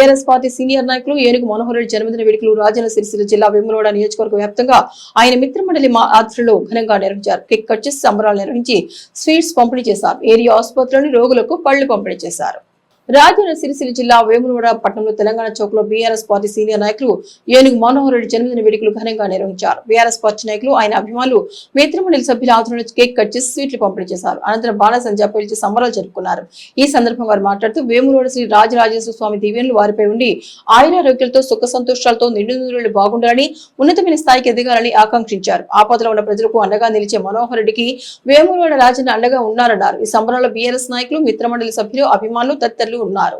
TRS party senior నాయకులు ఏనుగు మనోహర్ రెడ్డి జన్మదిన వేడుకలు రాజన్న సిరిసిల్ల జిల్లా వేములవాడ నియోజకవర్గ వ్యాప్తంగా ఆయన మిత్రమండలి మా ఆధ్వర్యంలో ఘనంగా నిర్వహించారు. కేక్ కట్ చేసి సంబరాలు నిర్వహించి స్వీట్స్ పంపిణీ చేశారు. ఏరియా ఆసుపత్రిలోని రోగులకు పళ్ళు పంపిణీ చేశారు. రాజన్న సిరిసిల్ల జిల్లా వేములవాడ పట్టణంలో తెలంగాణ చౌక్లో బీఆర్ఎస్ పార్టీ సీనియర్ నాయకులు ఏనుగు మనోహర్ రెడ్డి జన్మదిన వేడుకలు ఘనంగా నిర్వహించారు. బీఆర్ఎస్ పార్టీ నాయకులు ఆయన అభిమానులు మిత్రమండలి సభ్యుల ఆధ్వర్యంలో కేక్ కట్ చేసి స్వీట్లు పంపిణీ చేశారు. అనంతరం బాణసంజా పేల్చి సంబరాలు జరుపుకున్నారు. ఈ సందర్భంగా వారు మాట్లాడుతూ వేములవాడ శ్రీ రాజరాజేశ్వర స్వామి దీవెనలు వారిపై ఉండి ఆయురారోగ్యాలతో సుఖ సంతోషాలతో నిండు బాగుండాలని ఉన్నతమైన స్థాయికి ఎదగాలని ఆకాంక్షించారు. ఆపదలో ఉన్న ప్రజలకు అండగా నిలిచే మనోహర్ రెడ్డికి వేములవాడ రాజన్న అండగా ఉన్నారన్నారు. ఈ సంబరంలో బీఆర్ఎస్ నాయకులు మిత్రమండలి సభ్యులు అభిమానులు తదితరులు ఉన్నారు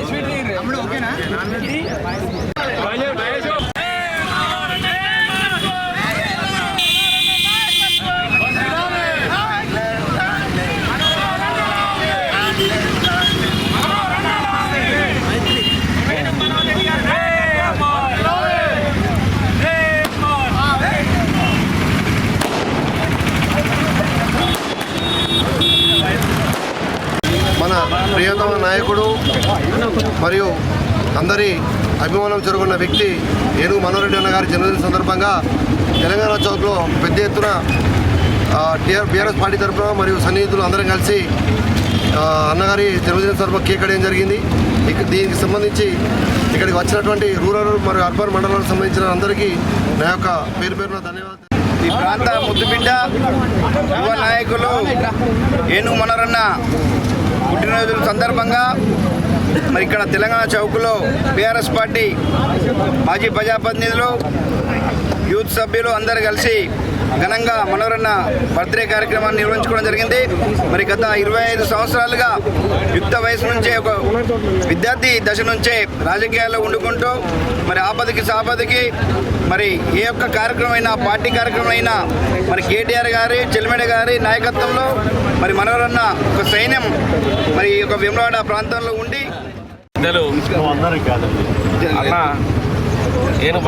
Long live, long live. ప్రియతమ నాయకుడు మరియు అందరి అభిమానం జరుగున్న వ్యక్తి ఏనుగు మనోరెడ్డి అన్న గారి జన్మదిన సందర్భంగా తెలంగాణ చౌక్లో పెద్ద ఎత్తున టీఆర్ బీఆర్ఎస్ పార్టీ తరఫున మరియు సన్నిహితులు అందరం కలిసి అన్నగారి జన్మదిన సందర్భంగా కేక్ కట్టడం జరిగింది. ఇక దీనికి సంబంధించి ఇక్కడికి వచ్చినటువంటి రూరల్ మరియు అర్బన్ మండలాలకు సంబంధించిన అందరికీ నా యొక్క పేరు పేరున ధన్యవాదాలు. ఈ ప్రాంత ముద్దుబిడ్డ యువ నాయకులు ఏనుగు మనరన్న పుట్టినరోజుల సందర్భంగా మరి ఇక్కడ తెలంగాణ చౌక్లో బీఆర్ఎస్ పార్టీ మాజీ ప్రజాప్రతినిధులు యూత్ సభ్యులు అందరు కలిసి ఘనంగా మనోరణ బర్త్డే కార్యక్రమాన్ని నిర్వహించుకోవడం జరిగింది. మరి గత ఇరవై ఐదు సంవత్సరాలుగా యుక్త వయసు నుంచే ఒక విద్యార్థి దశ నుంచే రాజకీయాల్లో ఉండుకుంటూ మరి ఆపదకి సాపదకి మరి ఏ ఒక్క కార్యక్రమం అయినా పార్టీ కార్యక్రమం అయినా మరి కేటీఆర్ గారి చెల్మెడ గారి నాయకత్వంలో మరి మనోరన్న ఒక సైన్యం మరి ఈ యొక్క వేములవాడ ప్రాంతంలో ఉండి అన్న ఏను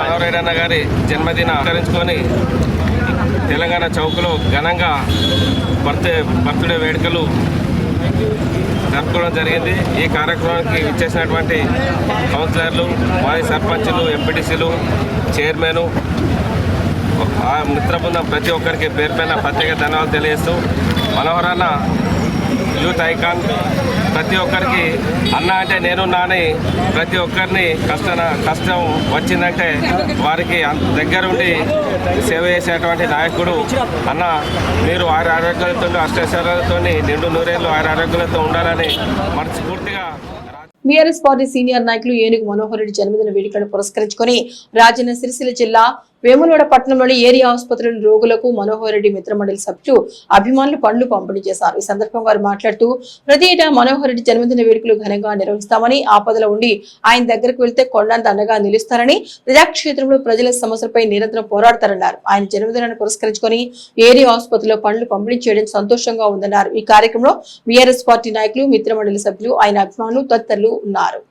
గారి జన్మదిన ఆచరించుకొని తెలంగాణ చౌక్లో ఘనంగా బర్త్డే బర్త్డే వేడుకలు జరుపుకోవడం జరిగింది. ఈ కార్యక్రమానికి ఇచ్చేసినటువంటి కౌన్సిలర్లు మాజీ సర్పంచులు ఎంపీటీసీలు చైర్మన్ ఆ మిత్ర బృందం ప్రతి ఒక్కరికి పేరు పైన ప్రత్యేక ధన్యవాదాలు తెలియజేస్తూ మనోహరన్న యూత్ ఐకాన్ ప్రతి ఒక్కరికి అన్న అంటే నేను నాని ప్రతి ఒక్కరిని కష్ట కష్టం వచ్చిందంటే వారికి అం- దగ్గరుండి సేవ చేసేటువంటి నాయకుడు అన్న. మీరు ఆరు ఆరోగ్యాలతో అష్టైశ్వర్యాలతో నిండు నూరేళ్ళు ఆరు ఆరోగ్యాలతో ఉండాలని మనస్ఫూర్తిగా బీఆర్ఎస్ పార్టీ సీనియర్ నాయకులు ఏనుగు మనోహర్ రెడ్డి జన్మదిన వేడుకలను పురస్కరించుకొని రాజన్న సిరిసిల్ల జిల్లా వేములవాడ పట్టణంలోని ఏరియా ఆసుపత్రిలోని రోగులకు మనోహర్ రెడ్డి మిత్రమండలి సభ్యులు అభిమానులు పండ్లు పంపిణీ చేశారు. ఈ సందర్భంగా వారు మాట్లాడుతూ ప్రతి ఏటా మనోహర్ రెడ్డి జన్మదిన వేడుకలు ఘనంగా నిర్వహిస్తామని ఆపదలో ఉండి ఆయన దగ్గరకు వెళ్తే కొండంత అండగా నిలుస్తారని ప్రజాక్షేత్రంలో ప్రజల సమస్యలపై నిరంతరం పోరాడతారన్నారు. ఆయన జన్మదినాన్ని పురస్కరించుకొని ఏరియా ఆసుపత్రిలో పండ్లు పంపిణీ చేయడం సంతోషంగా ఉందన్నారు. ఈ కార్యక్రమంలో బీఆర్ఎస్ పార్టీ నాయకులు మిత్రమండలి సభ్యులు ఆయన అభిమానులు తదితరులు ఉన్నారు.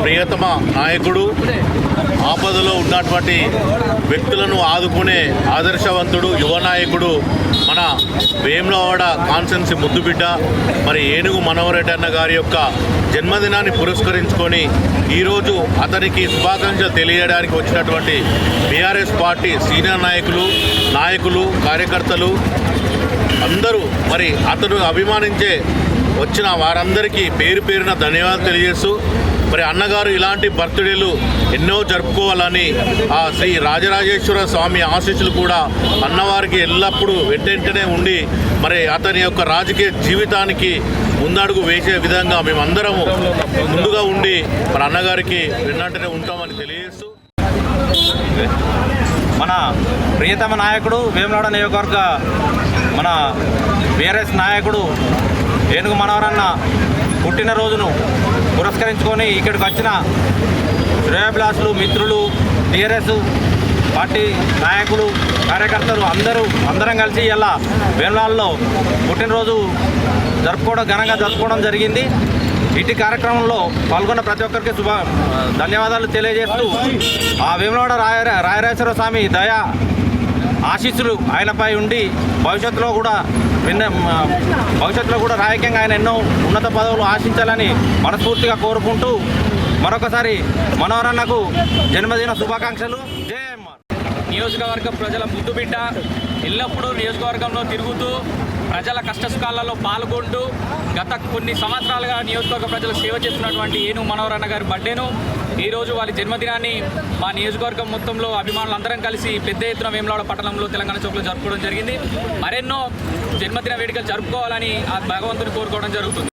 ప్రియతమ నాయకుడు ఆపదలో ఉన్నటువంటి వ్యక్తులను ఆదుకునే ఆదర్శవంతుడు యువ నాయకుడు మన వేములవాడ కాన్సెన్సీ ముద్దుబిడ్డ మరి ఏనుగు మనోహరెడ్డి గారి యొక్క జన్మదినాన్ని పురస్కరించుకొని ఈరోజు అతనికి శుభాకాంక్షలు తెలియడానికి వచ్చినటువంటి బీఆర్ఎస్ పార్టీ సీనియర్ నాయకులు నాయకులు కార్యకర్తలు అందరూ మరి అతను అభిమానించే వచ్చిన వారందరికీ పేరు పేరున ధన్యవాదాలు తెలియజేస్తూ మరి అన్నగారు ఇలాంటి బర్త్డేలు ఎన్నో జరుపుకోవాలని ఆ శ్రీ రాజరాజేశ్వర స్వామి ఆశీస్సులు కూడా అన్నవారికి ఎల్లప్పుడూ వెంటనే ఉండి మరి అతని యొక్క రాజకీయ జీవితానికి ముందడుగు వేసే విధంగా మేమందరము ముందుగా ఉండి మన అన్నగారికి వెన్నంటనే ఉంటామని తెలియజేస్తూ మన ప్రియతమ నాయకుడు వేములవాడ నియోజకవర్గ మన బీఆర్ఎస్ నాయకుడు ఏనుగు మనవరన్న పుట్టినరోజును పురస్కరించుకొని ఇక్కడికి వచ్చిన శ్రేయబ్లాసులు మిత్రులు టీఆర్ఎస్ పార్టీ నాయకులు కార్యకర్తలు అందరూ అందరం కలిసి ఇలా వేములవాడలో పుట్టినరోజు జరుపుకోవడం ఘనంగా జరుపుకోవడం జరిగింది. ఇటు కార్యక్రమంలో పాల్గొన్న ప్రతి ఒక్కరికి శుభ ధన్యవాదాలు తెలియజేస్తూ ఆ వేములవాడ రాయ రాయరాజేశ్వర స్వామి దయా ఆశీస్సులు ఆయనపై ఉండి భవిష్యత్తులో కూడా విన్న భవిష్యత్తులో కూడా రాజకీయంగా ఆయన ఎన్నో ఉన్నత పదవులు ఆశించాలని మనస్ఫూర్తిగా కోరుకుంటూ మరొకసారి మనోహరన్నకు జన్మదిన శుభాకాంక్షలు. జేఎంఆర్ నియోజకవర్గ ప్రజల ముద్దుబిడ్డ ఎల్లప్పుడూ నియోజకవర్గంలో తిరుగుతూ ప్రజల కష్టసుఖాలలో పాల్గొంటూ గత కొన్ని సంవత్సరాలుగా నియోజకవర్గ ప్రజలకు సేవ చేస్తున్నటువంటి ఏను మనోహరన్న గారి బర్త్డేను. ఈరోజు వారి జన్మదినాన్ని మా నియోజకవర్గం మొత్తంలో అభిమానులు అందరం కలిసి పెద్ద ఎత్తున వేములవాడ పట్టణంలో తెలంగాణ చౌక్లో జరుపుకోవడం జరిగింది. మరెన్నో జన్మదిన వేడుకలు జరుపుకోవాలని ఆ భగవంతుని కోరుకోవడం జరుగుతుంది.